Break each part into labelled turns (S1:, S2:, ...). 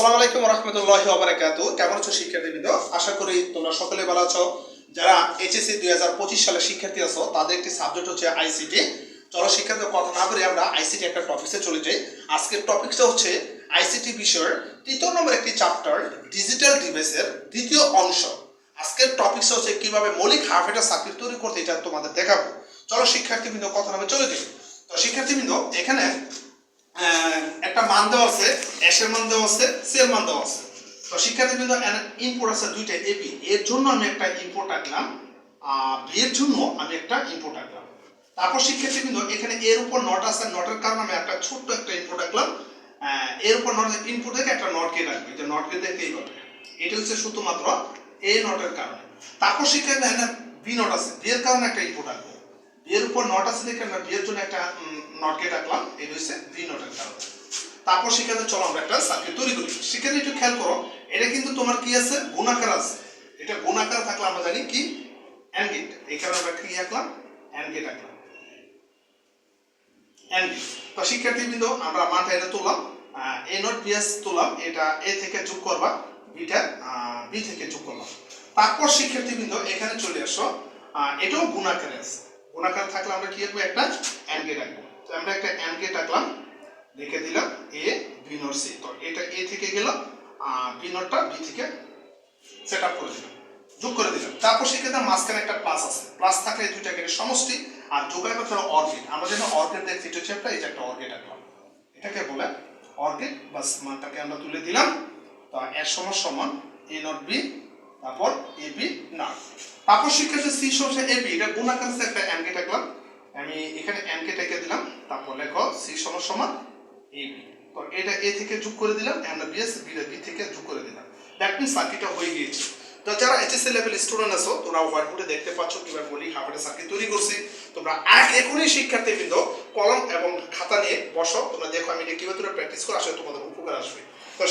S1: আসসালামু আলাইকুম রহমতুল্লাহ ওবরাকাত কেমন আছো শিক্ষার্থীবৃন্দ? আশা করি তোমরা সকলে ভালো আছো। যারা এইচএসসি দুই হাজার পঁচিশ সালে শিক্ষার্থী আছো, তাদের একটি সাবজেক্ট হচ্ছে আইসিটি চলো শিক্ষার্থীদের কথা না আমরা আইসিটি একটা টপিক্সে চলে যাই। আজকের টপিকটা হচ্ছে আইসিটি বিষয়ের তৃতীয় নম্বর একটি চ্যাপ্টার ডিজিটাল ডিভাইসের অংশ। আজকের হচ্ছে কীভাবে মৌলিক সার্কিট তৈরি করতে এটা তোমাদের দেখাবো। চলো শিক্ষার্থীবৃন্দ, কথা নামে চলে যাই। তো শিক্ষার্থীবৃন্দ, এখানে মান দেওয়া আছে মান দেওয়া আছে সেল মান দেওয়া আছে। তো শিক্ষার্থীবৃন্দ ইনপুট আছে দুইটা এবি এর জন্য আমি একটা ইনপুট আঁকলাম বি এর জন্য আমি একটা ইনপুট আঁকলাম। তারপর শিক্ষার্থীবৃন্দ এখানে এর উপর নট আছে নটের কারণে আমি একটা ছোট্ট একটা ইনপুট আঁকলাম এর উপর নট ইনপুট একটা নট আঁকবো এই যে নট এইভাবে এটা হচ্ছে শুধুমাত্র এই নটের কারণে। তারপর শিক্ষার্থী এখানে বি নট আছে বি এর কারণে একটা ইনপুট আঁকবো। বিয়ের উপর নট আছে দেখে আমরা বিয়ের জন্য একটা নট গেট আঁকলাম এই হচ্ছে বি নটের কারণে। তারপর সেখানে চলো আমরা একটা সার্কিট তৈরি করি। সেখানে একটু খেয়াল করো, এটা কিন্তু তোমার কি আছে? গুণাকার আছে। এটা গুণাকার থাকলে আমরা জানি কি? অ্যান্ড গেট এখানে আমরা কি আঁকলাম? আঁকলাম। তো আমরা মানটা এটা তুললাম। এ নট বিএস তুললাম। এটা এ থেকে যোগ করবা। বিটা বি থেকে যোগ করলাম তারপর শিক্ষার্থীবৃন্দ, এখানে চলে আসো। এটাও গুণাকারে আছে। গুণাকার থাকলে আমরা কি আঁকবো? একটা অ্যান্ড গেট তো আমরা একটা অ্যান্ড গেট লিখে দিলাম এ বি নট সি তো এটা এ থেকে গেল বি নটটা বি থেকে সেট আপ করে দিলাম যোগ করে দিলাম তারপর সেক্ষেত্রে মাঝখানে একটা প্লাস আছে। প্লাস থাকলে এই দুইটা গেটের সমষ্টি, আর করতে হবে অর্গেট আমরা যেন অর্গেট দেখছি, এটা হচ্ছে একটা যে একটা অর্গেট আঁকলাম। এটাকে বলে অর্গেট বাস মানটাকে আমরা তুলে দিলাম। তো এর সমান সমান এ নট বি তারপর এ বি নট তারপর শিক্ষার্থী সি সমান এ বি এটা গুণাকার আছে একটা গেট আঁকলাম। আমি এখানে গেট এঁকে দিলাম, তারপর লেখো সি সমান সমান এ এটা এ থেকে যোগ করে দিলাম, আমরা বিএস বি বি থেকে যোগ করে দিলাম। দ্যাট মিনস সার্কিটটা হয়ে গিয়েছে। তো যারা এইচএসসি লেভেল স্টুডেন্ট আছো, তোমরা দেখতে পাচ্ছ কীভাবে বলি সার্কিট তৈরি করছি। তোমরা এক এখনই কলম এবং খাতা নিয়ে বসো। তোমরা দেখো আমি এটা তোমরা প্র্যাকটিস করে আসলে তোমাদের উপকার আসবে। তো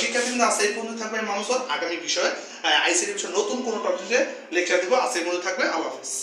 S1: থাকবে আগামী বিষয়ে আইসিডি বিষয়ে নতুন কোনো টপিকে লেকচার দিব। আজ এই থাকবে। আল্লাহ হাফিজ।